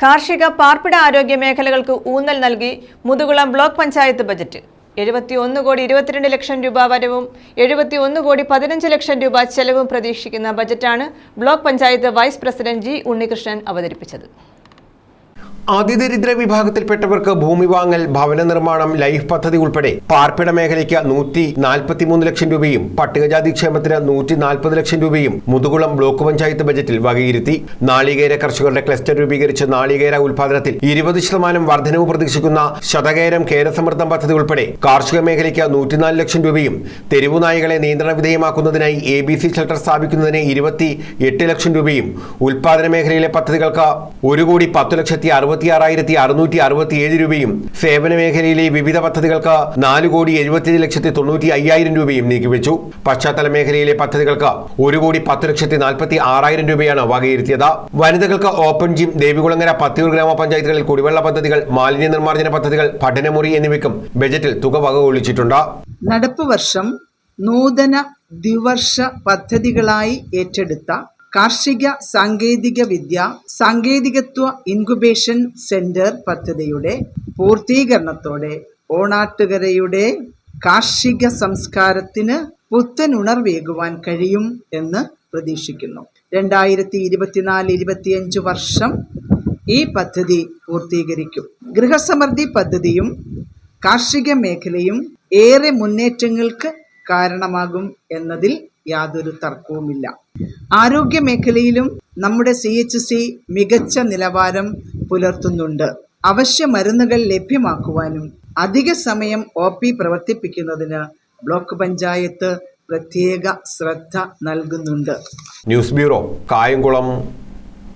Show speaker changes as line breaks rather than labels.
കാർഷിക പാർപ്പിട ആരോഗ്യ മേഖലകൾക്ക് ഊന്നൽ നൽകി മുതുകുളം ബ്ലോക്ക് പഞ്ചായത്ത് ബജറ്റ്. എഴുപത്തി ഒന്ന് കോടി ഇരുപത്തിരണ്ട് ലക്ഷം രൂപ വരവും എഴുപത്തി ഒന്ന് കോടി പതിനഞ്ച് ലക്ഷം രൂപ ചെലവും പ്രതീക്ഷിക്കുന്ന ബജറ്റാണ് block panchayat vice president G Unnikrishnan അവതരിപ്പിച്ചത്.
അതിദരിദ്ര വിഭാഗത്തിൽപ്പെട്ടവർക്ക് ഭൂമി വാങ്ങൽ ഭവന നിർമ്മാണം ലൈഫ് പദ്ധതി ഉൾപ്പെടെ പാർപ്പിട മേഖലയ്ക്ക് നൂറ്റി നാൽപ്പത്തിമൂന്ന് ലക്ഷം രൂപയും പട്ടികജാതി ക്ഷേമത്തിന് നൂറ്റി നാൽപ്പത് ലക്ഷം രൂപയും മുതുകുളം ബ്ലോക്ക് പഞ്ചായത്ത് ബജറ്റിൽ വകയിരുത്തി. നാളികേര കർഷകരുടെ ക്ലസ്റ്റർ രൂപീകരിച്ച് നാളികേര ഉൽപാദനത്തിൽ ഇരുപത് ശതമാനം വർധനവ് പ്രതീക്ഷിക്കുന്ന ശതകേരം കേരസമൃദ്ധം പദ്ധതി ഉൾപ്പെടെ കാർഷിക മേഖലയ്ക്ക് നൂറ്റിനാല് ലക്ഷം രൂപയും തെരുവു നായകളെ നിയന്ത്രണ വിധേയമാക്കുന്നതിനായി എ ബി സി ഷെൽട്ടർ സ്ഥാപിക്കുന്നതിന് ഇരുപത്തി എട്ട് ലക്ഷം രൂപയും ഉൽപാദന മേഖലയിലെ പദ്ധതികൾക്ക് ഒരു കോടി പത്ത് ലക്ഷത്തി അറുപത്തി ആറായിരത്തി അറുന്നൂറ്റി അറുപത്തിയേഴ് രൂപയും സേവന മേഖലയിലെ വിവിധ പദ്ധതികൾക്ക് നാല് കോടി എഴുപത്തിയേഴ് ലക്ഷത്തി തൊണ്ണൂറ്റി അയ്യായിരം രൂപയും നീക്കിവെച്ചു. പശ്ചാത്തല മേഖലയിലെ പദ്ധതികൾക്ക് ഒരു കോടി പത്ത് ലക്ഷത്തി നാൽപ്പത്തി ആറായിരം രൂപയാണ് വകയിരുത്തിയത്. വനിതകൾക്ക് ഓപ്പൺ ജിം ദേവികുളങ്ങര പത്തിയൂർ ഗ്രാമപഞ്ചായത്തുകളിൽ കുടിവെള്ള പദ്ധതികൾ മാലിന്യ നിർമ്മാർജന പദ്ധതികൾ പഠനമുറി എന്നിവയ്ക്കും ബജറ്റിൽ തുക വകകൊള്ളിച്ചിട്ടുണ്ട്
നടപ്പ് വർഷം നൂതന ദ്വിവർഷ പദ്ധതികളായി ഏറ്റെടുത്ത കാർഷിക സാങ്കേതിക വിദ്യ സാങ്കേതികത്വ ഇൻക്യുബേഷൻ സെന്റർ പദ്ധതിയുടെ പൂർത്തീകരണത്തോടെ ഓണാട്ടുകരയുടെ കാർഷിക സംസ്കാരത്തിന് പുത്തൻ ഉണർവേകുവാൻ കഴിയും എന്ന് പ്രതീക്ഷിക്കുന്നു. രണ്ടായിരത്തി ഇരുപത്തിനാല് ഇരുപത്തിയഞ്ച് വർഷം ഈ പദ്ധതി പൂർത്തീകരിക്കും. ഗൃഹസമൃദ്ധി പദ്ധതിയും കാർഷിക മേഖലയും ഏറെ മുന്നേറ്റങ്ങൾക്ക് കാരണമാകും എന്നതിൽ യാതൊരു തർക്കവുമില്ല. ആരോഗ്യ മേഖലയിലും നമ്മുടെ സി എച്ച് സി മികച്ച നിലവാരം പുലർത്തുന്നുണ്ട്. അവശ്യ മരുന്നുകൾ ലഭ്യമാക്കുവാനും അധിക സമയം ഒ പി പ്രവർത്തിപ്പിക്കുന്നതിന് ബ്ലോക്ക് പഞ്ചായത്ത് പ്രത്യേക ശ്രദ്ധ നൽകുന്നുണ്ട്.
News bureau Kayamkulam.